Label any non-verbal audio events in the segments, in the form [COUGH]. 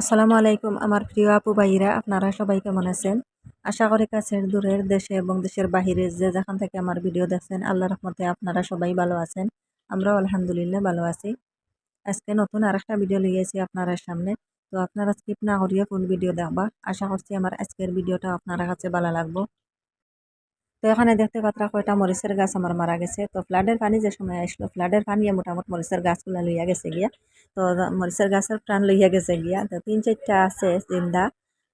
আসসালামু আলাইকুম, আমার প্রিয় আপু ভাইরা, আপনারা সবাই কেমন আছেন? আশা করি কাছের দূরের দেশে এবং দেশের বাহিরে যে যেখান থেকে আমার ভিডিও দেখছেন আল্লাহ রহমতে আপনারা সবাই ভালো আছেন। আমরাও আলহামদুলিল্লাহ ভালো আছি। আজকে নতুন আর একটা ভিডিও লিয়েছি আপনারা সামনে। তো আপনারা স্কিপ না করিয়া কোন ভিডিও দেখবা। আশা করছি আমার আজকের ভিডিওটা আপনারা কাছে ভালো লাগবো। তো এখানে দেখতে পাত্রা কয়টা? মরিচের গাছ আমার মারা গেছে। তো ফ্লাডের পানি যে সময় আসলো, ফ্লাডের পানি মোটামুটি মরিচের গাছগুলো লইয়া গেছে গিয়া। তো মরিচের গাছের প্রাণ লইয়া গেছে গিয়া। তো তিন চারটা আছে জিন্দা।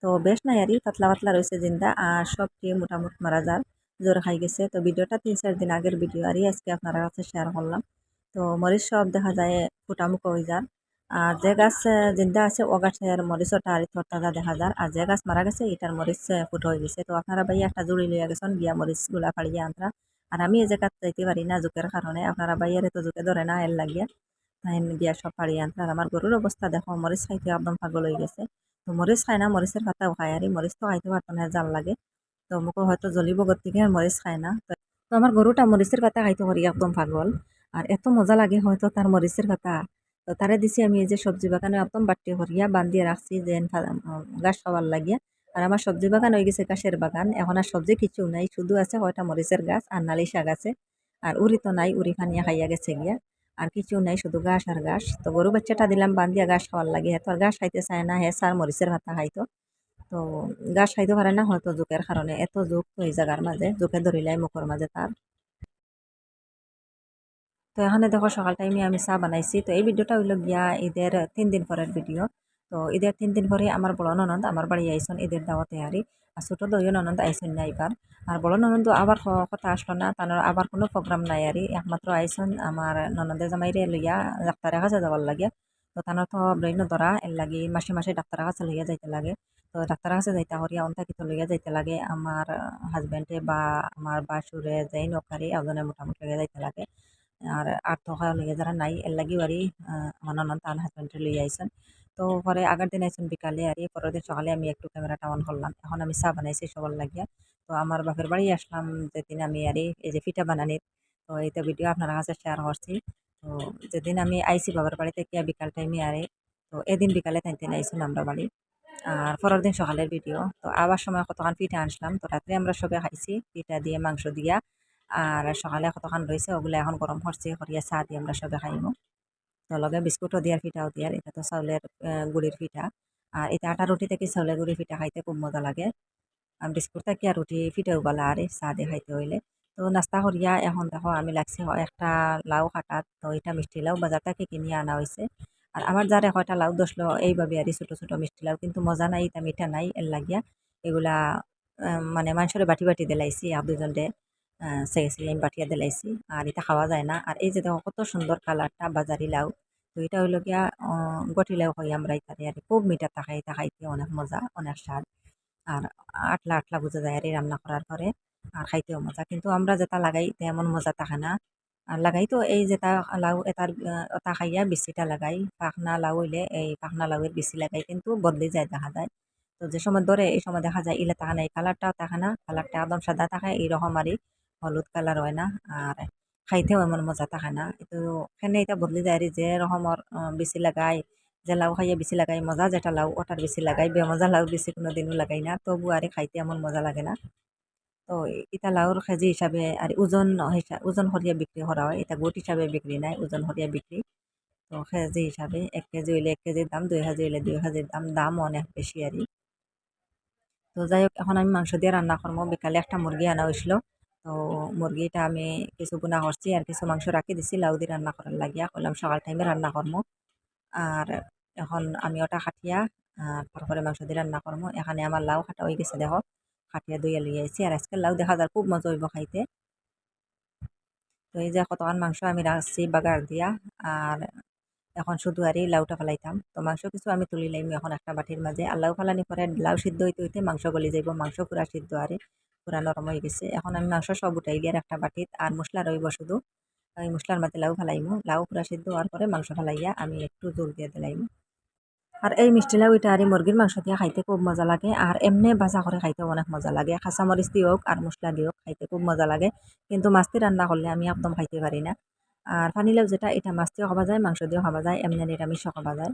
তো বেশ নাই আরই পাতলা পাতলা রয়েছে জিন্দা আর সবটি মোটামুটি মারা যার, জোর খাই গেছে। তো ভিডিওটা তিন চার দিন আগের ভিডিও আরই আজকে আপনার কাছে শেয়ার করলাম। তো মরিচ সব দেখা যায় ফুটামুখো হয়ে যার। আর যে গাছ জিন্দা আছে, ও গাছের মরিচটা আর তাজা দেখা যায় আর যে গাছ মারা গেছে, এটার মরিচ ফুট হয়ে গেছে। তো আপনারা ভাই একটা জুড়ি লইয়া গেছেন মরিচগুলা ফাড়িয়া আনরা। আর আমি এই জায়গাত যাইতে পারি না জোকের কারণে। আপনারা বাইয়ের তো জোকে ধরে না, এর লাগিয়া। তাই গিয়া সব ফাড়িয়া আনরা। আর আমার গরুর অবস্থা দেখো, মরিচ খাইতে একদম পাগল হয়ে গেছে। তো মরিচ খায় না, মরিচের পাতাও খায় আর মরিচ তো খাইতে পারতো না, জাল লাগে। তো মোকে হয়তো জ্বলিব থেকে মরিচ খায় না। তো আমার গরুটা মরিচের পাতা খাইতে পারি একদম পাগল। আর এত মজা লাগে হয়তো তার মরিচের পাতা। তো তারে দিছি আমি এই যে সবজি বাগানে একদম বাট্টি হরিয়া বান্ধিয়ে রাখছি যে গাছ খাওয়ার লাগিয়া। আর আমার সবজি বাগান হয়ে গেছে গাছের বাগান। এখন আর সবজি কিছু নাই, শুধু আছে কয়টা মরিচের গাছ আর নালি শাক আছে। আর উড়ি তো নাই উড়ি ফানিয়া খাইয়া গেছে গিয়া। আর কিছু নাই, শুধু গাছ আর গাছ তো গরু বাচ্চাটা দিলাম, বান্ধিয়া গাছ খাওয়ার লাগে তো আর গাছ খাইতে চায় না হ্যাঁ সার মরিচের ভাতা খাইতো। তো গাছ খাইতে পারে না, হয়তো জোকের কারণে। এত জোক এই জায়গার মাঝে, জোকে ধরিলাই মুখর মাঝে তার। তো এখানে দেখো সকাল টাইমে আমি চা বানাইছি। তো এই ভিডিওটা হইল গিয়া ঈদের তিন দিন পরের ভিডিও তো ঈদের তিন দিন পরে আমার বড় ননদ আমার বাড়ি আইসন ঈদের দাওয়াতে আরি আর ছোটো দইও ননদ আইসন না এবার আর বড় ননদ আবার কথা আসলো না তার আবার কোনো প্রোগ্রাম নাই আরি একমাত্র আইসন আমার ননদে জামাইরে লইয়া ডাক্তারের কাছে যাওয়ার লাগে তো তানোর তো ব্রেইন ধরা এর লাগি মাসে মাসে ডাক্তারের কাছে লইয়া যাইতে লাগে। তো ডাক্তারের কাছে যাইতে হরিয়া অন্তাকিত লইয়া যাইতে লাগে। আমার হাজবেন্ডে বা আমার বাসুরে যাই নকারি এজনে মোটামুটি লইয়া যাইতে লাগে। আর থকা লইয়া যারা নাই এর লাগি বাড়ি আমার ননদ তার হাজবেন্ডে লইয়া আইসন তো পরে আগের দিন আইসন বিকালে আর পরের দিন সকালে আমি একটু ক্যামেরাটা অন করলাম। এখন আমি চা বানাইছি সবার লাগিয়া। তো আমার বাপের বাড়ি আসলাম যেদিন আমি আর এই যে পিঠা বানানির তো এইটা ভিডিও আপনার কাছে শেয়ার করছি। তো যেদিন আমি আইসি বাবার বাড়িতে গিয়া বিকাল টাইমে আরে তো এদিন বিকালে তাই দিন আইসুন আমরা বাড়ি। আর পরের দিন সকালের ভিডিও তো আবার সময় কতক্ষণ পিঠা আনলাম তো রাত্রে আমরা সবে খাইছি পিঠা দিয়ে মাংস দিয়া। আর সকালে কতক্ষণ রয়েছে ওগুলো এখন গরম করছে করিয়া চাহ দিয়ে আমরা সবে খাইব তো লগে বিস্কুটও দিয়ার পিঠাও দিয়ার এটা তো চাউলের গুড়ির পিঠা আর এটা আটা রুটি থেকে চাউলের গুড়ির পিঠা খাইতে খুব মজা লাগে। বিস্কুট থাকি আর রুটি পিঠাও বলা আর চাহ দিয়ে খাইতে হইলে। তো নাস্তা করিয়া এখন দেখো আমি লাগছি একটা লাউ কাটাত, তো এটা মিষ্টি লাউ বাজার থেকে কিনিয়ে আনা হয়েছে আর আমার যার একটা লাউ দশলো এইভাবে আর ছোটো ছোটো মিষ্টি লাউ কিন্তু মজা নাই এটা মিঠা নাই এর লাগিয়া। এগুলা মানে মানুষের বাটি বাটি দিলাইছি আর দুজন আমি বাটিয়া দিলাইছি। আর এটা খাওয়া যায় না। আর এই যে দেখো, কত সুন্দর কালারটা বাজারি লাউ। তো এটা হইল গিয়া গটি লাউ হয় আমরা এখানে আর খুব মিঠা থাকে এটা খাইতে অনেক মজা, অনেক স্বাদ। আর আটলা আটলা বোঝা যায় আর এই রান্না করার পরে আর খাইতেও মজা। কিন্তু আমরা যেটা লাগাই তেমন মজা থাকে না। আর লাগাই তো এই যেটা লাউ, এটার ওটা খাইয়া বেশিটা লাগাই। পাখনা লাউ হইলে এই পাখনা লাউয়ের বেশি লাগাই কিন্তু বদলে যায় দেখা যায়। তো যে সময় ধরে, এই সময় দেখা যায়, ইলে থাকে না এই কালারটাও থাকে না, কালারটা একদম সাদা থাকে এইরকম আরই। হলুদ কালার হয় না আর খাইতেও এমন মজা থাকে না। কিন্তু সেনে এটা বদলি যায় যে রকমর বেশি লাগাই, যে লাউ খাইয়ে বেশি লাগাই, মজা যেটা লাউ ওটার বেশি লাগাই, বেমজা লাউ বেশি কোনো দিনও লাগাই না, তবু আর খাইতে এমন মজা লাগে না। তো এটা লাউর কেজি হিসাবে আর ওজন ওজন সরিয়া বিক্রি করা হয়, এটা গোট হিসাবে বিক্রি নাই, ওজন সরিয়া বিক্রি তো কেজি হিসাবে এক কেজি হইলে এক কেজির দাম, দুই কেজি হইলে দুই কেজির দাম দাম অনেক বেশি আর তো যাই হোক, এখন আমি মাংস দিয়ে রান্না করব বিকালে একটা মুরগি আনা হয়েছিল তো মুরগিটা আমি কিছু গুণা করছি আর কিছু মাংস রাখি দিছি, লাউ দিয়ে রান্না করার লাগিয়া। করলাম সকাল টাইমে রান্না করব আর এখন আমি ওটা খাটিয়া তারপরে মাংস দিয়ে রান্না করব এখানে আমার লাউ খাটা হয়ে গেছে, দেখো। খাটিয়া দইয়া লইয়া আইছি। আর আজকে লাউ দেখা যায় খুব মজা হইব খাইতে। তো এই যে কতক্ষণ মাংস আমি রাখছি বাগার দিয়া, আর এখন শুধু আর লাউটা ফেলাইতাম। তো মাংস কিছু আমি তুলি লাইম এখন একটা বাটির মাঝে। আর লাউ ফালানি পরে লাউ সিদ্ধ হইতে হইতে মাংস গলি যাইব। মাংস পুরা সিদ্ধ আরে। পুরা নরম হয়ে গেছে। এখন আমি মাংস সব উঠাই দিয়ে একটা বাটিত আর মশলা রইব শুধু। ওই মশলার মাঝে লাউ ফেলাইমু। লাউ পুরা সিদ্ধ হওয়ার পরে মাংস ফেলাইয়া আমি একটু জোর দিয়ে দিলাইমু। আর এই মিষ্টি লাউ এটা আর মুরগির মাংস দিয়ে খাইতে খুব মজা লাগে। আর এমনি ভাজা করে খাইতে অনেক মজা লাগে। কাঁচামরিচ দিয়েও আর মশলা দিয়েও খাইতে খুব মজা লাগে। কিন্তু মাছটি রান্না করলে আমি একদম খাইতে পারি না। আর পানি লাউ যেটা, এটা মাছ দিয়েও খাওয়া যায়, মাংস দিয়েও খাওয়া যায়, এমনি নিরামিষও খাওয়া যায়।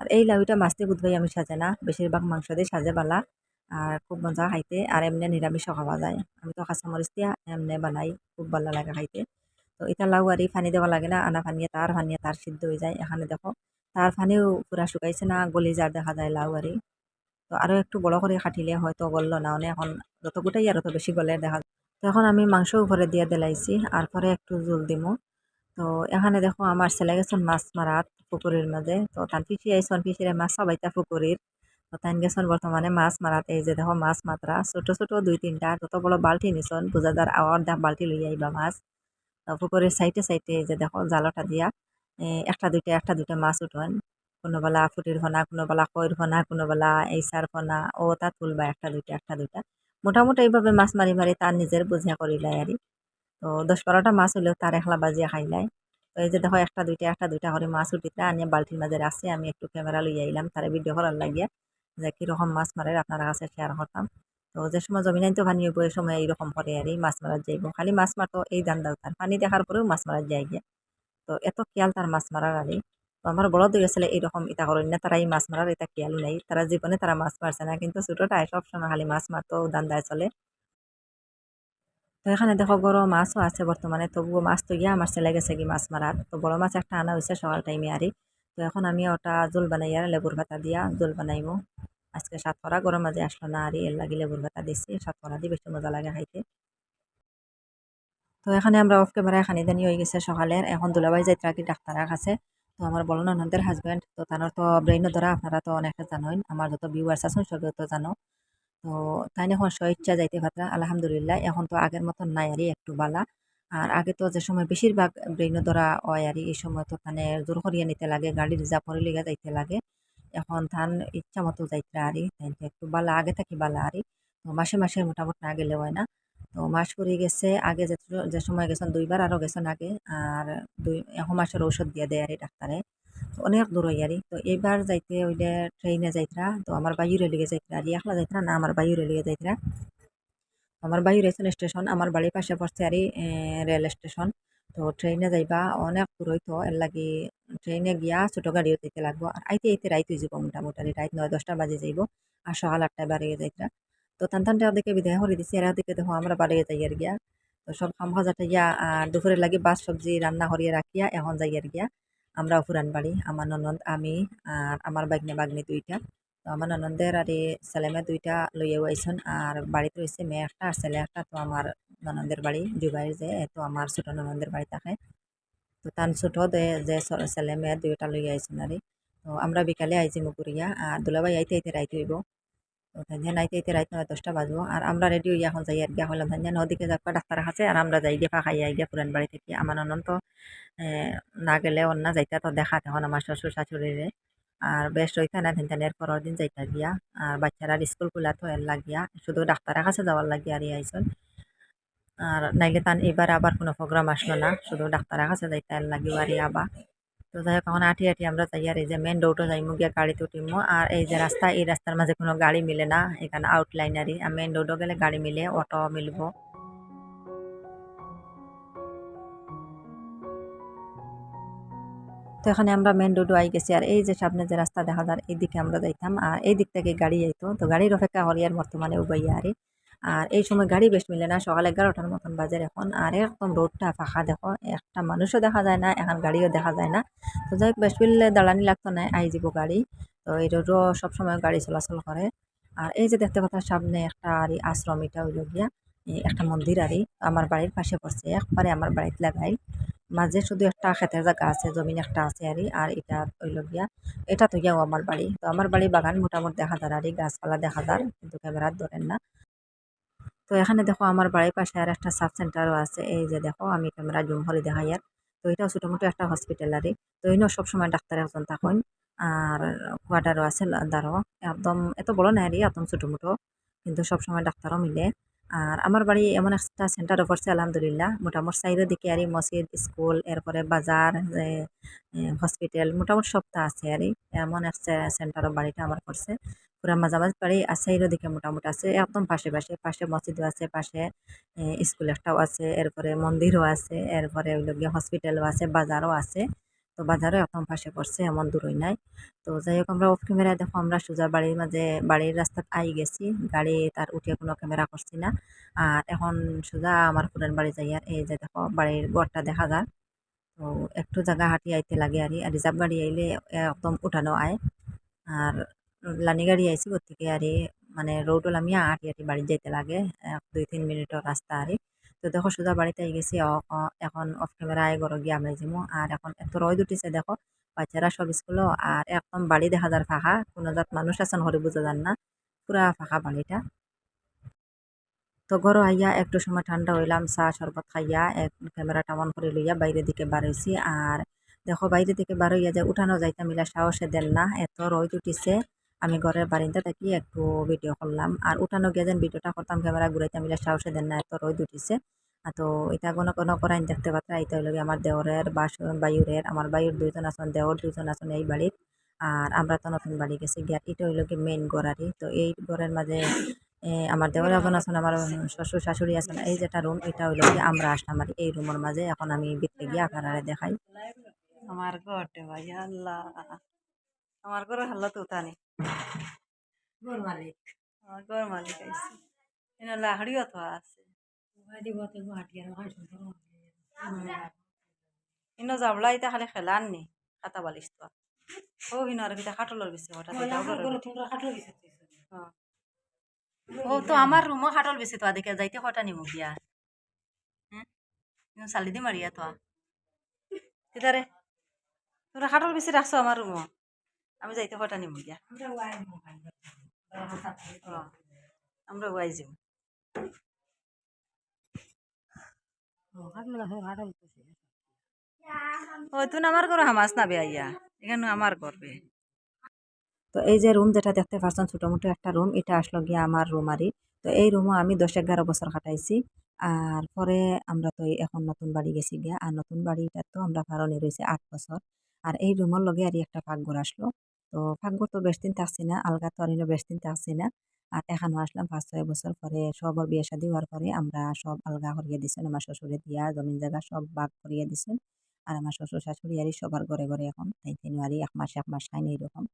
আর এই লাউটা মাছ দিয়ে বুধবাই আমি সাজে না। বেশিরভাগ মাংস দিয়ে সাজে বালা। আর খুব মজা খাইতে। আর এমনি নিরামিষও খাওয়া যায়। আমি তো কাঁচামরিচ দিয়া এমনি বানাই, খুব ভালো লাগে খাইতে। তো এটা লাউ আর পানি দেওয়া লাগে না, আনা পানিয়ে তার পানিয়ে তার সিদ্ধ হয়ে যায়। এখানে দেখো, তার পানিও পুরা শুকাইছে না, গলি যার দেখা যায় লাউ আরি তো আরও একটু বড় করে কাটিলে হয়তো গললো না মানে এখন যত গোটাই আর তত বেশি গলে দেখা যায়। তো এখন আমি মাংস উপরে দিয়ে দিলাইছি, আর পরে একটু জল দিমু। তো এখানে দেখো, আমার ছেলে গেছেন মাছ মারাত পুকুরের মাঝে তো তার পিছি আইসন পিছিয়ে মাছ সবাইটা পুকুরের। তাই গেছেন বর্তমানে মাছ মারাত এই যে দেখো মাছ মাত্রা ছোট ছোট দুই তিনটা তত বড় বালতি নিছন বুঝাদার আওয়ার দা বালতি লই আইবা মাছ। পুকুরের সাইডে সাইডে এই যে দেখো জালটা দিয়া একটা দুইটা একটা দুইটা মাছ উঠোন। কোনোবেলা ফুটির ফনা কোনোবেলা কইর ফনা কোনোবেলা এইসার ফনা ও তা তুলবা একটা দুইটা একটা দুইটা। মোটামুটি এইভাবে মাছ মারি মারি তার নিজের বুঝিয়া করিলাই আর তো দশ বারোটা মাছ হইলেও তার একলা বাজিয়া খাইলাই তো এই যে দেখো একটা দুইটা একটা দুইটা করে মাছ উঠিতে আনিয়ে বালতির মাঝে আসছে আমি একটু ক্যামেরা লইয়া আইলাম তারা ভিডিও করার লাগিয়া। যে কীরকম মাছ মারে আপনার কাছে শেয়ার করতাম। তো যে সময় জমি নাই তো পানি হইব, এই সময় এইরকম করে আর মাছ মারার যাইব। খালি মাছ মারতো এই দান্দাও তার। পানি দেখার পরেও মাছ মারার যাই গিয়া। তো এত খেয়াল তার মাছ মারার আরে তো আমার বড় দুই ছেলে এইরকম ইটা করেন না তারা এই মাছ মারার এটা খেয়াল নাই। তারা জীবনে তারা মাছ মারছে না, কিন্তু ছোটটাই সবসময় খালি মাছ মারতো, দান্দায় চলে। তো এখানে দেখো বড় মাছও আছে বর্তমানে। তবুও মাছ তো গিয়া আমার ছেলে গেছে কি মাছ মারার। তো বড় মাছ একটা আনা হয়েছে সকাল টাইমে আরই তো এখন আমি ওটা জোল বানাই আর লেবুর ভাতা দিয়া জোল বানাইমো। আজকে সাতকরা গরম মাঝে আসলো না আর এর লাগি লেবুর ভাতা দিচ্ছি সাতকরা দিয়ে বেশি মজা লাগে খাইতে। তো এখানে আমরা অফ ক্যামেরায় খানি দানি হয়ে গেছে সকালের এখন দুলাবাই যাইতে কি ডাক্তারের কাছে তো আমার বলো ননদের হাজব্যান্ড তো তার তো ব্রেইন ধরা, আপনারা তো অনেকটা জানোই। আমার যত ভিউয়ার্স আছেন সবে তো জানো। তো তাই এখন ইচ্ছা যাইতে পাত্রা আলহামদুলিল্লাহ। এখন তো আগের মতন নাই আরই একটু বালা। আর আগে তো যে সময় বেশিরভাগ ব্রেইন ধরা হয় আর এই সময় তো তানে জোর করিয়া নিতে লাগে গাড়ি রিজার্ভ করে লিগা যাইতে লাগে। এখন ধান ইচ্ছা মতো যাইতে আরি তাইতে একটু বালা, আগে থাকি বালা আরি তো মাসে মাসে মোটামুটি না গেলে হয় না। তো মাস পরে গেছে, আগে যে যে সময় গেছেন দুইবার আরও গেছেন আগে। আর দুই, এখন মাসের ঔষধ দিয়ে দেয় আর ডাক্তারে। অনেক দূর হই আরি তো এইবার যাইতে ওইটা ট্রেনে যাইতরা, তো আমার বাইরে লেগে যাইতরা আর একলা যাইতরা না, আমার বাইরে লেগে যাইতরা। আমার বাড়ি বাইরে স্টেশন আমার বাড়ির পাশে পড়ছে আর রেল স্টেশন তো ট্রেনে যাইবা, অনেক দূর হইতো, এর লাগি ট্রেনে গিয়া ছোট গাড়িও যেতে লাগবো। আর আইতে আইতে রাইত হয়ে যাব মোটামুটি, রাইত নয় দশটা বাজে যাইব। আর সকাল আটটায় বাড়িয়ে যাইতরা। তো টান টানটা ওদিকে বিদায় করে দিছি এরা দিকে দেখো আমরা বাড়িয়ে যাই আর গিয়া। তো সব খাম খাজাটা গিয়া আর দুপুরের লাগি বাস সবজি রান্না করিয়ে রাখিয়া এখন যাই আর গিয়া। আমরা ফুরান বাড়ি, আমার ননদ, আমি, আর আমার বাগনে বাগনি দুইটা। তো আমার ননদের আর ছেলেমেয়ে দুইটা লইয়াও আইসন আর বাড়িতে রয়েছে মেয়ে একটা আর ছেলে একটা তো আমার ননদের বাড়ি জুবাইর যে তো আমার ছোট ননদের বাড়ি থাকে তো তান ছোট যে ছেলে মেয়ে দুইটা লইয়া আইসন আর তো আমরা বিকালে আইছি মুকুরিয়া আর দুলাবাই আইতে আইতে রাইতে হইব তো ধানিয়া নাইতে আইতে রাইত নয়, দশটা বাজবো। আর আমরা রেডি হইয়া এখন যাই আর গিয়া হলাম। ধানিয়া নদীকে যাবা ডাক্তার আছে আর আমরা যাই গিয়ে ফাঁকাইয়া গিয়া পুরান বাড়ি থেকে। আমার অনন্ত না গেলে অন্য যাইতে তো দেখা তখন আমার শ্বশুর শাশুড়িরে আর বেশ রইতা না ধানের পরের দিন যাইতা গিয়া। আর বাচ্চারা স্কুল খোলা এর লাগিয়া শুধু ডাক্তারের কাছে যাওয়ার লাগিয়া আর আইসন আর নাইলে তান এবার আবার কোনো প্রোগ্রাম আসলো না, শুধু ডাক্তারের কাছে যাইতা এর লাগিও আর আবার। তো যাই হোক এখন আঠি আঠি আমরা যাই আর এই যে মেন রোডও যাইমু গিয়া গাড়িতে উঠিমু আর এই যে রাস্তা, এই রাস্তার মাঝে কোনো গাড়ি মিলে না, এখানে আউটলাইনারি আর মেন রোডও গেলে গাড়ি মিলে অটো মিলবো। তো এখানে আমরা মেন রোডও আই গেছি। আর এই যে সামনে যে রাস্তা দেখা যায় এই দিকে আমরা যাইতাম। আর এই দিক থেকে গাড়ি যাইতো তো গাড়ির অপেক্ষা করি আর বর্তমানে উবাইয়া আর। আর এই সময় গাড়ি বেশ মিলে না, সকাল এগারোটার মতন বাজার এখন। আর একদম রোডটা ফাঁকা দেখো। একটা মানুষও দেখা যায় না, এখন গাড়িও দেখা যায় না। তো যাই বেশ মিললে দাঁড়ানি লাগতো না, আই যাব গাড়ি। তো এই রোডও সবসময় গাড়ি চলাচল করে। আর এই যে দেখতে পাচ্ছ, সামনে একটা আর আশ্রম, এটা হইল গিয়া একটা মন্দির আরই আমার বাড়ির পাশে পড়ছে, একবারে আমার বাড়িতে লাগাই। মাঝে শুধু একটা খেতের জায়গা আছে, জমিন একটা আছে আরই আর এটা হইল গিয়া, এটা তো গিয়াও আমার বাড়ি। তো আমার বাড়ি বাগান মোটামুটি দেখা যায় আর গাছপালা দেখা যায় কিন্তু ক্যামেরার ধরেন না। তো এখানে দেখো আমার বাড়ির পাশে আর একটা সাব সেন্টারও আছে, এই যে দেখো আমি ক্যামেরা জুম করে দেখাই আর। তো এটাও ছোটোমোটো একটা হসপিটাল আর তো এই সবসময় ডাক্তার একজন থাকুন, আর কোয়ার্টারও আছে দারো একদম এত বড় না আর একদম ছোটোমোটো, কিন্তু সবসময় ডাক্তারও মিলে। আর আমার বাড়ি এমন একটা সেন্টারও পড়ছে, আলহামদুলিল্লাহ। মোটামুটি সাইডের দিকে আর মসজিদ, স্কুল, এরপরে বাজার হসপিটাল মোটামুটি সবটা আছে আর এমন একটা সেন্টারও বাড়িটা আমার পড়ছে। পুরা মাঝামাঝি বাড়ি আর সাইডের দিকে মোটামুটি আছে। একদম পাশে পাশে পাশে মসজিদও আছে, পাশে স্কুল একটাও আছে, এরপরে মন্দিরও আছে, এরপরে হসপিটালও আছে, বাজারও আছে। তো বাজারও একদম পাশে পড়ছে, এমন দূরই নাই। তো যাই হোক, আমরা অফ ক্যামেরায় দেখো, আমরা সোজা বাড়ির মাঝে, বাড়ির রাস্তাত আই গেছি। গাড়ি তার উঠে কোনো ক্যামেরা করছি না। আর এখন সোজা আমার পুরান বাড়ি যাই আর, এই যে দেখো, বাড়ির ঘরটা দেখা যায় তো একটু জায়গা হাঁটি আইতে লাগে আর রিজার্ভ গাড়ি আইলে একদম উঠানো আয়। আর লানি গাড়ি আইসি ওর থেকে আর মানে রোডও আমি হাঁটি হাঁটি বাড়ি যাইতে লাগে, এক দুই তিন মিনিটের রাস্তা আরে। তো দেখো সোজা বাড়িতে গেছি এখন অফ ক্যামেরা আয় ঘর গিয়ে আমরা যাব আর এখন এত রয় উঠিছে দেখো, বাচ্চারা সব স্কুলও আর একদম বাড়ি দেখা যার ফাঁকা কোনো জাত মানুষ আছেন হরে বোঝা যান না পুরা ফাঁকা বাড়িটা তো ঘর আইয়া, একটু সময় ঠান্ডা হইলাম চা শরবত খাইয়া, এক ক্যামেরাটা অন করে লইয়া বাইরের দিকে বার আর দেখো বাইরে দিকে বার হইয়া যে উঠানো যাইতে মিলা সাহসে দেন না, এত রোদ উঠিছে। আমি ঘরের বারিন্দা থাকি, একটু ভিডিও করলাম। আর উঠানো গিয়ে যেন ভিডিওটা করতাম ক্যামেরা ঘুরাইতে মিলা সাহসে দেন না, এত রোদ উঠিছে। তো এটা কোনো কোনো করাইন দেখতে পাত্রা এটা গিয়ে আমার দেওরের বাস, বায়ুরের, আমার বায়ুর দুইজন আসন দেওর দুইজন আসন এই বাড়ির। আর আমরা তো নতুন বাড়ি গেছি গিয়া, এটা হইল কি মেইন গড়ারি তো এই ঘরের মাঝে আমার দেওয়ার এখন আছেন, আমার শ্বশুর, শাশুড়ি আছেন, এই যেটা রুম এটা হইল কি আমরা আসলাম আর এই রুমের মাঝে এখন আমি ভিতরে গিয়ে আপনারা দেখাই। আমার ঘরটে ভাই, আল্লাহ। আমার ঘরের হাল্লা তো উঠানি ঘর মালিক। আমার ঘর মালিক আইসি এনে লাহড়িও তো আছে। ইনো যাবলা এটা খালি খেলার নি খাতা বালিশ তো ও হিনো আর কিটা খাটলর বেশি হঠাৎ। ও তো আমার রুমও খাটল বেশি তো আদিকে যাইতে হঠাৎ নিমু গিয়া হুম? চালি দি মারিয়া তো। [LAUGHS] কিদারে তোরা খাটল বেশি রাখছো আমার রুমও আমি যাইতে হঠাৎ নিমু গিয়া। আমরা ওয়াই ও, আমরা তুই হামাস না এখানে আমার করবে তো এই যে রুম যেটা দেখতে পাচ্ছেন ছোটো মোটো একটা রুম এটা আসলো গিয়ে আমার তো এই রুমও আমি দশ এগারো বছর কাটাইছি। আর পরে আমরা তো এখন নতুন বাড়ি গেছি গিয়া আর নতুন বাড়িটা তো আমরা কারণে রয়েছে আট বছর। আর এই রুমের লগে আর একটা পাকঘর আসলো। তো পাকঘর তো বেশ দিন থাকছি না, আলগা তো আর বেশ দিন থাকছি না। আর এখানে আসলাম পাঁচ ছয় বছর পরে সবর বিয়ে শাদী হওয়ার পরে আমরা সব আলগা করিয়ে দিছেন, আমার শ্বশুরে দিয়া জমিন জায়গা সব ভাগ করিয়ে দিছেন। আর আমার শ্বশুর শাশুড়ি আরই সবার ঘরে ঘরে এখন, তাই তিন এক মাস এক মাস খাইনি এরকম।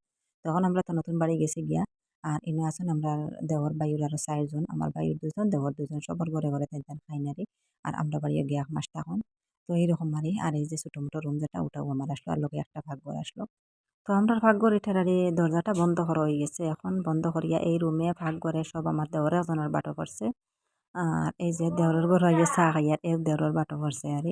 তখন আমরা তো নতুন বাড়ি গেছি গিয়া, আর ইনো আছেন আমরা দেওয়ার বায়ুর আরও চারজন, আমার বায়ুর দুজন দেওয়ার দুজন সবার ঘরে ঘরে তিন তিন খাই নারি আর আমরা বাড়িয়ে গিয়ে এক মাস তখন তো এইরকম মারি আর এই যে ছোটো মোটো রুম যেটা, ওটাও আমার আসলো, আর লোকে একটা ভাগ্য আসলো। তো আমরা এটার আর এই দরজাটা বন্ধ করা হয়ে গেছে। এখন বন্ধ করিয়া এই রুমে ভাগ্যরে সব আমার দেওয়ারে একজনের বাটো করছে আর এই যে দেওরের ঘর হয়ে চা খাইয়ার এই দেওরের বাটো করছে আর।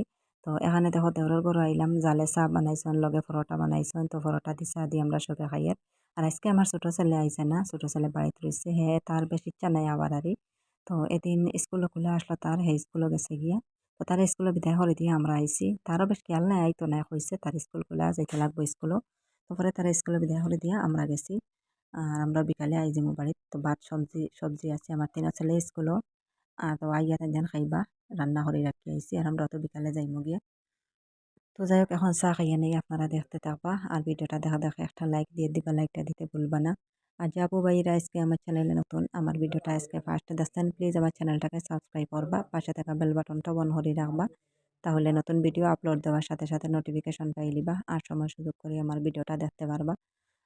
তো এখানে দেখো দেওরের ঘর আইলাম, জালে চা বানাইছেন, লগে পরোটা বানাইছেন, তো পরোটা দি দিয়ে আমরা সবে খাইয়ার। আর আজকে আমার ছোটো ছেলে আইছে না, ছোটো ছেলে বাড়িতে রয়েছে, হে তার বেশি ইচ্ছা নাই আবার আরই তো এদিন স্কুলে খুলে আসলো তার, হে স্কুলে গেছে গিয়া। তো তার স্কুলে বিদায় করে দিয়ে আমরা আইছি। তারও বেশ খেয়াল নাই, আইতো নাই হয়েছে তার স্কুল খুলে যাইতে লাগবো স্কুলও তারপরে তারা স্কুলে বিদায় হলে দিয়া আমরা গেছি। আর আমরা বিকালে আই যাব বাড়িতে। তো ভাত, সবজি সবজি আছে আমার, তিন ছেলে স্কুলও আর তো আইয়া তেন খাইবা, রান্না করে রাখি আইছি। আর আমরা তো বিকালে যাইমু গিয়া। তো যাই হোক, এখন চা খাইয়া নেই, আপনারা দেখতে থাকবা। আর ভিডিওটা দেখা দেখা একটা লাইক দিয়ে দিবা লাইকটা দিতে ভুলবা না। আর যাব ভাইরা আজকে আমার চ্যানেলে নতুন, আমার ভিডিওটা আজকে ফার্স্ট দেখছেন প্লিজ আমার চ্যানেলটাকে সাবস্ক্রাইব করবা। পাশে থাকা বেল বাটনটা বন করে রাখবা। তাহলে নতুন ভিডিও আপলোড দেওয়ার সাথে সাথে নোটিফিকেশন পাই লিবা। আর সময় সুযোগ করে আমার ভিডিওটা দেখতে পারবা।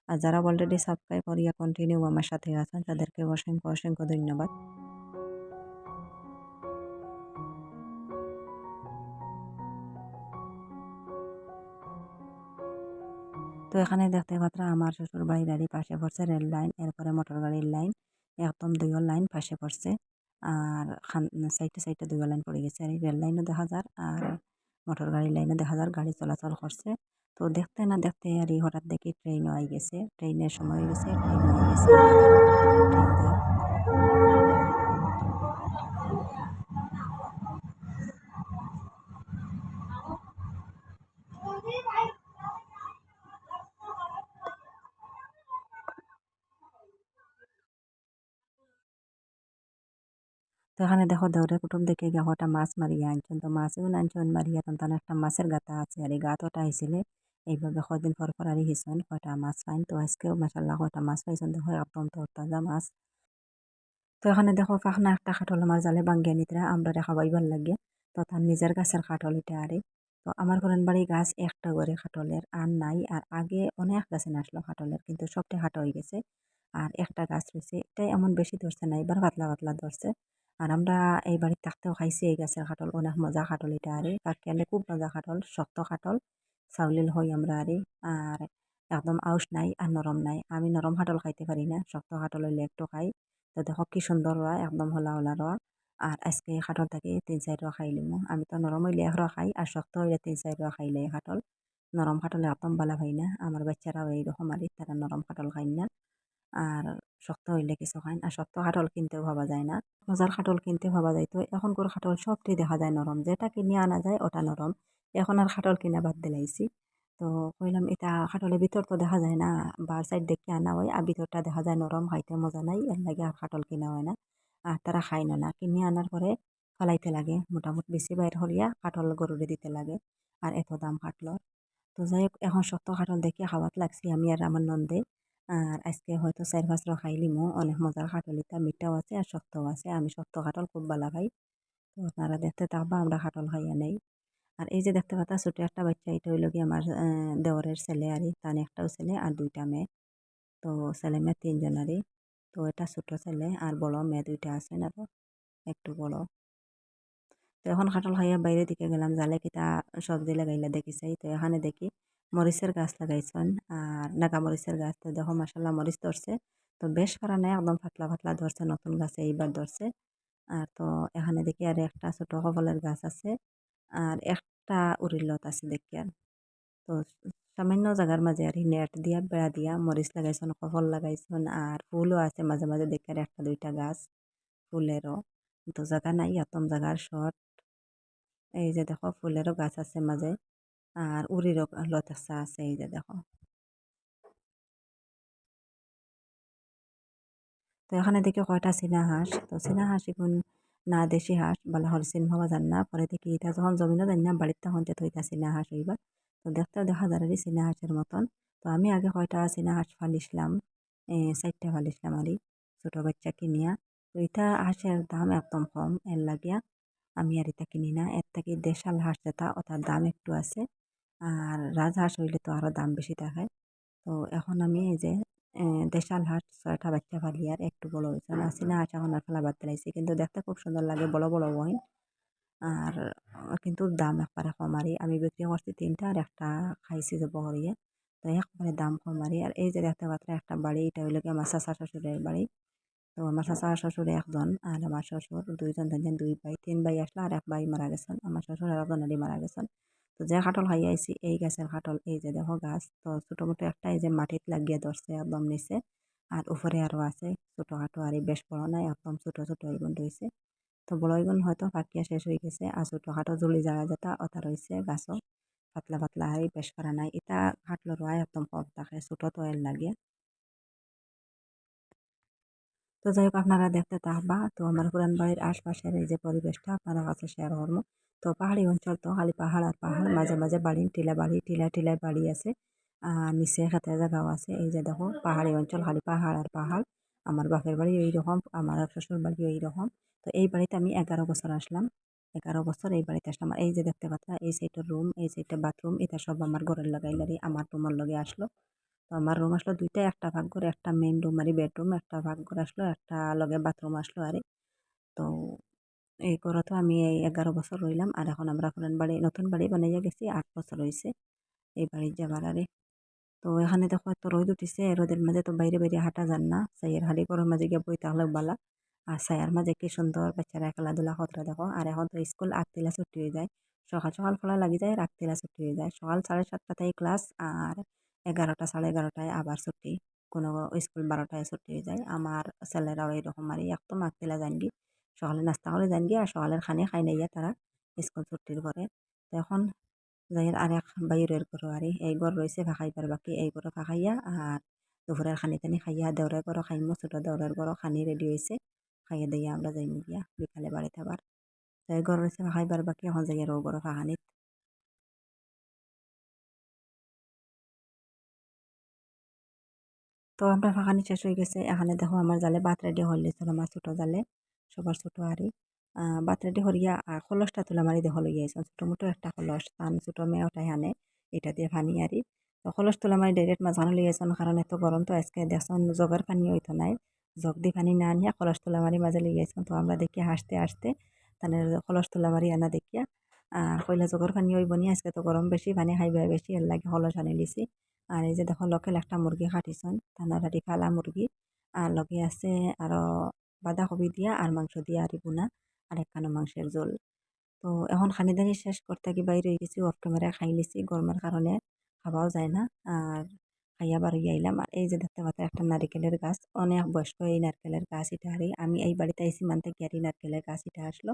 আর যারা অলরেডি সাবস্ক্রাইব করিয়া কন্টিনিউ আমার সাথে আছেন, তাদেরকে অসংখ্য অসংখ্য ধন্যবাদ। তো এখানে দেখতে পাত্রা আমার শ্বশুর বাড়ির গাড়ি পাশে পড়ছে রেল লাইন, এরপরে মোটর গাড়ির লাইন, একদম দুইও লাইন পাশে পড়ছে। আর খান, সাইডে সাইডে দুই লাইন পড়ে গেছে। আর এই রেল লাইনও দেখা যার, আর মোটর গাড়ির লাইনও দেখা যার, গাড়ি চলাচল করছে। তো দেখতে না দেখতে আর এই হঠাৎ দেখি ট্রেনও আই গেছে। ট্রেনের সময় হয়ে গেছে ট্রেনও আই গেছে। তো এখানে দেখো দৌড়ে কুটুম দেখে হঠাৎ মাছ মারিয়া আনছেন তো মাছও আনছেন মারিয়া তখন একটা মাছের গাতা আছে আর এই গাতটা আইছিলে এইভাবে কয়দিন পর পর আরই হিসন কয়টা মাছ পাইন তো আজকেও মাসাল্লাহ কয়টা মাছ পাইছেন দেখো একদম তরতাজা মাছ তো এখানে দেখো পাখনা একটা খাটল আমার জালে বাঙ্গিয়া নিতরা আমরা খাবাইবার লাগে তো তার নিজের গাছের খাটল এটা আরে তো আমার ঘরের বাড়ি গাছ একটা করে খাটলের আর নাই আর আগে অনেক গাছে আসলো খাটলের কিন্তু সবটাই হাঁটা হয়ে গেছে আর একটা গাছ রয়েছে এটাই এমন বেশি ধরছে না এবার পাতলা পাতলা ধরছে আর আমরা এই বাড়ির থাকতেও খাইছি, এই গাছের খাটল, অনেক মজা খাটল এটা আরে। কাকিয়ালে খুব মজা খাটল, শক্ত খাটল চাউলিল হই আমরা আরে। আর একদম আউশ নাই আর নরম নাই। আমি নরম খাটল খাইতে পারি না, শক্ত খাটল হইলে একটু খাই। তো দেখো কি সুন্দর রোয়া, একদম হলা হলা রোয়া। আর আজকে এই খাটল থেকে তিন, চার রোয়া খাই লিমু আমি তো নরম হইলে এক রোয়া খাই আর শক্ত হইলে তিন, চার রোয়া খাইলে এই খাটল। নরম খাটলে একদম বালা খাই না। আমার বাচ্চারাও এইরকম আর, তারা নরম খাটল খাই না। আর শক্ত হইলে কিছু খাই আর শক্ত খাটল কিনতেও ভাবা যায় না। মজার খাটল কিনতে ভাবা যায়। তো এখন এখনকার খাটল সবটি দেখা যায় নরম। যেটা কিনে আনা যায় ওটা নরম। এখন আর খাটল কিনা বাদ দিলাইছি তো কইলাম, এটা খাটলের ভিতর তো দেখা যায় না। বার সাইড দেখে আনা হয়। আর ভিতরটা দেখা যায় নরম, খাইতে মজা নাই। এর লাগে আর খাটল কিনা হয় না। আর তারা খাই না না। কিনে আনার পরে ফলাইতে লাগে। মোটামুটি বেশি বাইর হলিয়া কাটল গরুরে দিতে লাগে। আর এত দাম কাটলর তো যাই হোক, এখন শক্ত কাটল দেখে খাওয়াত লাগছি। আমি আর আমার নন্দে আর আজকে হয়তো চার পাঁচ র খাইলিমো অনেক মজার কাটলিটা মিঠাও আছে আর শক্তও আছে। আমি শক্ত কাটল খুব ভালো খাই। তো আপনারা দেখতে থাকবা, আমরা কাটল খাইয়া নেই। আর এই যে দেখতে পাতা, ছোটো একটা বাচ্চা, এটা হইল গিয়ে আমার দেওয়ারের ছেলে আর তার একটাও ছেলে আর দুইটা মেয়ে। তো ছেলে মেয়ে তিনজনারই তো এটা ছোট ছেলে আর বড় মেয়ে দুইটা আছেন আরও একটু বড়। তো এখন কাঁঠাল খাইয়া বাইরে দিকে গেলাম, জালে কিতা সবজি লাগাইলা দেখি চাই তো এখানে দেখি মরিচের গাছ লাগাইছেন। আর নাগা মরিচের গাছ তো দেখো মাসাল্লাহ মরিচ ধরছে। তো বেশ পারা নাই, একদম পাতলা পাতলা ধরছে, নতুন গাছে এইবার ধরছে। আর তো এখানে দেখি আর একটা ছোট কবলের গাছ আছে। আর একটা উরিলত আছে দেখি আর। তো সামান্য জায়গার মাঝে আর নেট দিয়া, বেড়া দিয়া মরিচ লাগাইছেন কফল লাগাইছেন। আর ফুলও আছে মাঝে মাঝে দেখি আর একটা, দুইটা গাছ ফুলেরও। তো জায়গা নাই এতম জায়গার শর্ট। এই যে দেখো ফুলেরও গাছ আছে মাঝে। আর উড়িরও লতাসা আছে, এই যে দেখো। তো এখানে দেখি কয়টা চীনা হাঁস। তো চীনা হাঁস এখন না দেশি হাঁস বলা হল চিন হওয়া যান না। পরে দেখি এটা যখন জমিনও জানি না বাড়িতে তখন যে থইতা চীনা হাঁস হইবা তো দেখতেও দেখা যায় চীনা হাঁসের মতন। তো আমি আগে কয়টা চীনা হাঁস ফালিছিলাম চারটা ফালিছিলাম আর ছোটো বাচ্চা কিনিয়া। তো এটা হাঁসের দাম একদম কম, এর লাগিয়া আমি আর এটা কিনি না। এর থেকে দেশাল হাঁস যেটা, ওটার দাম একটু আছে। আর রাজহাঁস হইলে তো আরও দাম বেশি থাকে তো এখন আমি এই যে দেশাল হাঁস ছয়টা বাচ্চা ফালি আর একটু বড় হয়েছে। আর চীনা হাঁস এখন আর ফেলা বাদ দিলাইছি কিন্তু দেখতে খুব সুন্দর লাগে বড় বড় বইন। আর কিন্তু দাম একবারে কম আরই আমি বিক্রি করছি তিনটা আর একটা খাইছি যে বহরিয়ে। তো একবারে দাম কম আরই আর এই যে দেখতে পাত্র একটা বাড়ি এটা হইলে আমার চাচা শ্বশুরের বাড়ি। তো আমার চাচা শ্বশুরে একজন আর আমার শ্বশুর দুইজন তিনজন দুই ভাই। তিন ভাই আসলো আর এক ভাই মারা গেছেন। আমার শ্বশুর আর একজনেরই মারা গেছেন। তো যে খাটল খাই আইছি, এই গাছের খাটল এই যে দেখো গাছ, তো ছোটো মোটো একটা এই যে মাটিত লাগিয়ে ধরছে একদম নিচে, আর উপরে আরও আছে ছোটো খাটো আর বেশ বড় নাই, একদম ছোটো ছোটো এইগুন রয়েছে। তো বড় এইগুন হয়তো পাকিয়া শেষ হয়ে গেছে, আর ছোটো খাটো জলি জায়গা যেটা, ওটা রয়েছে গাছও। পাতলা পাতলা হারি বেশ করা নাই, এটা খাটলো রোয়া একদম কম থাকে, ছোটো তো এর লাগে। তো যাই হোক, আপনারা দেখতে থাকবা, তো আমার পুরান বাড়ির আশপাশের এই যে পরিবেশটা, আপনারা কাছে শেয়ার করব। তো পাহাড়ি অঞ্চল তো খালি পাহাড় আর পাহাড় মাঝে মাঝে বাড়ি টিলা বাড়ি টিলা টিলায় বাড়ি আছে। আর নিচে খেতে জায়গাও আছে। এই যে দেখো, পাহাড়ি অঞ্চল, খালি পাহাড় আর পাহাড় আমার বাপের বাড়ি ওই রকম আমার শ্বশুর বাড়ি ওই রকম তো এই বাড়িতে আমি এগারো বছর আসলাম এগারো বছর এই বাড়িতে আসলাম এই যে দেখতে পাচ্ছ, এই সাইডের রুম এই সাইডের বাথরুম এটা সব আমার ঘরের লাগাইলারি আমার রুমের লগে আসলো। তো আমার রুম আসলো দুইটা একটা ভাগ করে একটা মেন রুম আর বেডরুম একটা ভাগ করে আসলো, একটা লগে বাথরুম আসলো আরে তো এই করে তো আমি এই এগারো বছর রইলাম আর এখন আমরা পুরান বাড়ি নতুন বাড়ি বানাইয়া গেছি আট বছর হয়েছে এই বাড়ির যাবার আরে তো এখানে দেখো এত রোদ উঠিছে রোদের মাঝে তো বাইরে বাইরে হাঁটা যান না সাইয়ের হালি ঘরের মাঝে গিয়ে বই তাহলে বালা। আর সায়ার মাঝে কি সুন্দর বাচ্চারা খেলাধুলা কতটা দেখো আর এখন তো স্কুল আটতিলা ছুটি হয়ে যায়, সকাল সকাল খোলা লাগি যায় রাত্রিলা ছুটি হয়ে যায়। সকাল সাড়ে সাতটাতেই ক্লাস আর এগারোটা সাড়ে এগারোটায় আবার ছুটি, কোনো স্কুল বারোটায় ছুটি হয়ে যায়। আমার ছেলেরাও এইরকম আর একদম আটতিলা যান গি সকালে নাস্তা করে যান গিয়ে আর সকালের খানে খাই নাইয়া তারা স্কুল ছুটির পরে। তো এখন যাই আর এক বাইরের ঘর আর এই ঘর রয়েছে ফাঁকাইবার বাকি, এই ঘরে ফাঁকাইয়া আর দুপুরের খানি টানি খাইয়া দেওরের ঘরও খাইমো, ছোটো দেওরের ঘরও খানি রেডি হয়েছে খাইয়ে দিয়া আমরা যাইমু গিয়া বিকালে বাড়িতে আবার। তো এই ঘর রয়েছে ফাঁকাইবার বাকি, এখন যাই আর ও ঘরও ফাঁকানিত তো আমরা ফাঁকানি শেষ হয়ে গেছে। এখানে দেখো আমার জালে ভাত রেডি হয়ে আমার ছোটো জালে। সবার ছোটো আরই ভাত রেডি হরিয়া আর খলসটা তুলা মারি দেখো লইয়া আইসন ছোটো মোটো একটা খলস, তান ছোটো মেয়ে ওটাই আনে, এটা দিয়ে পানি আরি। তো খলস তুলা মারি ডাইরেক্ট মাঝখানে লইয়া আইসন কারণ এত গরম তো আজকে দেখছেন জগের পানি হইতো নাই। জগ দিয়ে পানি না আনিয়া খলস তুলা মারি মাঝে আইসন তো আমরা দেখি হাসতে হাসতে তাহলে খলস তুলা মারি আনা দেখিয়া, আর কইলা জগর পানি হইব বনি আজকে তো গরম বেশি পানি খাইবে বেশি, এর লাগে খলস আনি লিছি আর এই যে দেখো লোকেল একটা মুরগি কাটিছন থানারাটি ফালা মুরগি। আর লগে আছে আরও বাঁধাকপি দিয়া আর মাংস দিয়া আর বুনা আর একখানো মাংসের জোল তো এখন খানিদানি শেষ করতে কি বাইরে গেছি অফ ক্যামেরা খাই লিছি গরমের কারণে খাওয়াও যায় না। আর খাইয়া বাড়ি আইলাম। আর এই যে দেখতে পাচ্ছি একটা নারিকেলের গাছ, অনেক বয়স্ক এই নারকেলের গাছ এটা আর আমি এই বাড়িতে আইসি মানতে গিয়ে নারকেলের গাছ এটা আসলো।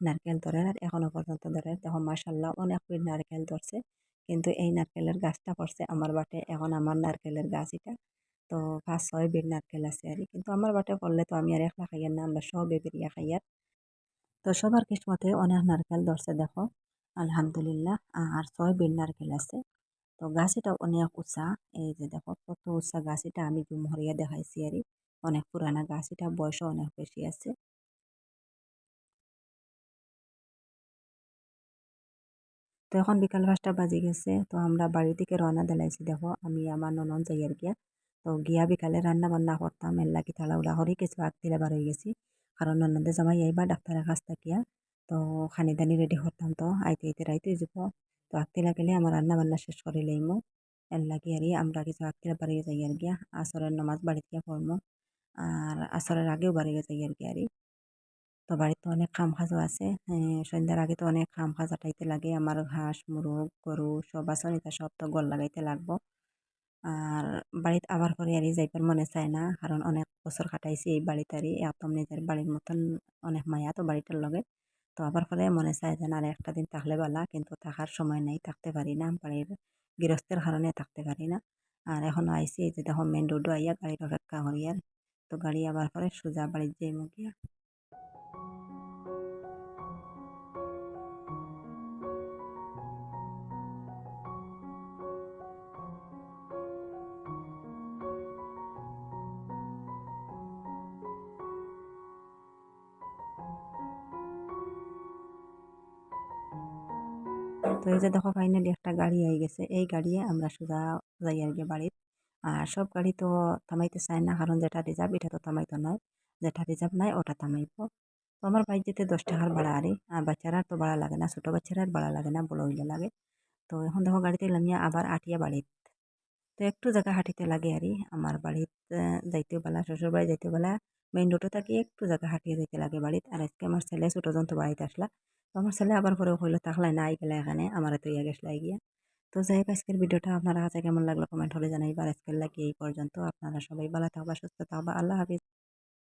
নারকেল ধরে আর এখনও পর্যন্ত ধরে। দেখো মাসাল্লাহ অনেক নারকেল ধরছে, কিন্তু এই নারকেলের গাছটা পড়ছে আমার বাটে, এখন আমার নারকেলের গাছ এটা। তো পাঁচ, ছয় বের নারকেল আছে আর কিন্তু আমার বাটে পড়লে তো আমি আর একলা খাইয়ার না, আমরা সব বেরিয়া খাইয়ার। তো সবার কিসমতে অনেক নারকেল ধরছে দেখো, আলহামদুলিল্লাহ। আর ছয় বের নারকেল আছে তো গাছিটা অনেক উঁচা, এই যে দেখো কত উঁচা গাছিটা আমি জুম হরিয়া দেখাইছি আর অনেক পুরানা গাছিটা, বয়সও অনেক বেশি আছে। তো এখন বিকাল পাঁচটা বাজে গেছে, তো আমরা বাড়ি থেকে রওনা দিলাইছি দেখো, আমি আমার ননদ যাই আর গিয়া তো গিয়া বিকালে রান্না বান্না করতাম, এর লাগি উলা হরি কিছু আগ দিলে বার হয়ে গেছি। কারণ ননদে জামাই আইবা ডাক্তারের কাছ থাকিয়া। তো খানি দানি রেডি করতাম তো, আইতে আইতে রাইতে যাব তো আগ দিলা গেলে আমার রান্না বান্না শেষ করে লইমো। এর লাগি আর আমরা কিছু আগ দিলে বাড়িয়ে যাই আর গিয়া, আসরের নমাজ বাড়িতে গিয়া পড়মো। আর আসরের আগেও বাড়িয়ে যাই আর কি আর তো বাড়িতে অনেক কাম কাজও আছে সন্ধ্যার আগে তো অনেক কাম কাজ আটাইতে লাগে। আমার ঘাস, মুরগ, গরু, সব আছে এটা সব তো গল লাগাইতে লাগবো। আর বাড়িতে আবার পরে আর যাইবার মনে চায় না। কারণ অনেক বছর কাটাইছি এই বাড়িটারই একদম নিজের বাড়ির মতন অনেক মায়া তো বাড়িটার লগে। তো আবার পরে মনে চায় যে, না আর একটা দিন থাকলে বালা। কিন্তু থাকার সময় নেই, থাকতে পারি না। বাড়ির গৃহস্থের কারণে থাকতে পারি না। আর এখন আইসি যে, দেখো, মেন রোডও আইয়া গাড়ির অপেক্ষা করি আর। তো গাড়ি আবার করে সোজা বাড়ির যাই মুখিয়া তো এই যে দেখো ফাইনালি একটা গাড়ি আই গেছে। এই গাড়িয়ে আমরা সোজা যাই আর কি বাড়ির আর সব গাড়ি তো থামাইতে চায় না, কারণ যেটা রিজার্ভ এটা তো থামাইতো নয় যেটা রিজার্ভ নাই ওটা থামাইব। তো আমার বাইক যেতে দশ টাকার ভাড়া আরে। আর বাচ্চারা তো ভাড়া লাগে না, ছোটো বাচ্চারা ভাড়া লাগে না বড় হইলে লাগে। তো এখন দেখো গাড়িতে নামিয়া আবার আটিয়া বাড়িত। তো একটু জায়গা হাঁটিতে লাগে আর। আমার বাড়িতে যাইতে বেলা, শ্বশুর বাড়ি যাইতে বেলা মেইন রোডে থাকি একটু জায়গা হাঁটিয়ে যাইতে লাগে বাড়িতে। আর আজকে আমার ছেলে ছোটো যন্ত্র বাড়িতে আসলা। তো আমার ছেলে আবার পরে হইল থাকলাই না আই গেলে এখানে আমার তো ইয়া গেছিল গিয়া। তো যাই হোক, আজকের ভিডিওটা আপনারা কাছে কেমন লাগল কমেন্ট হলে জানাইবার আজকের লাগে এই পর্যন্ত। আপনারা সবাই ভালো থাকবা, সুস্থ থাকবা। আল্লাহ হাফিজ।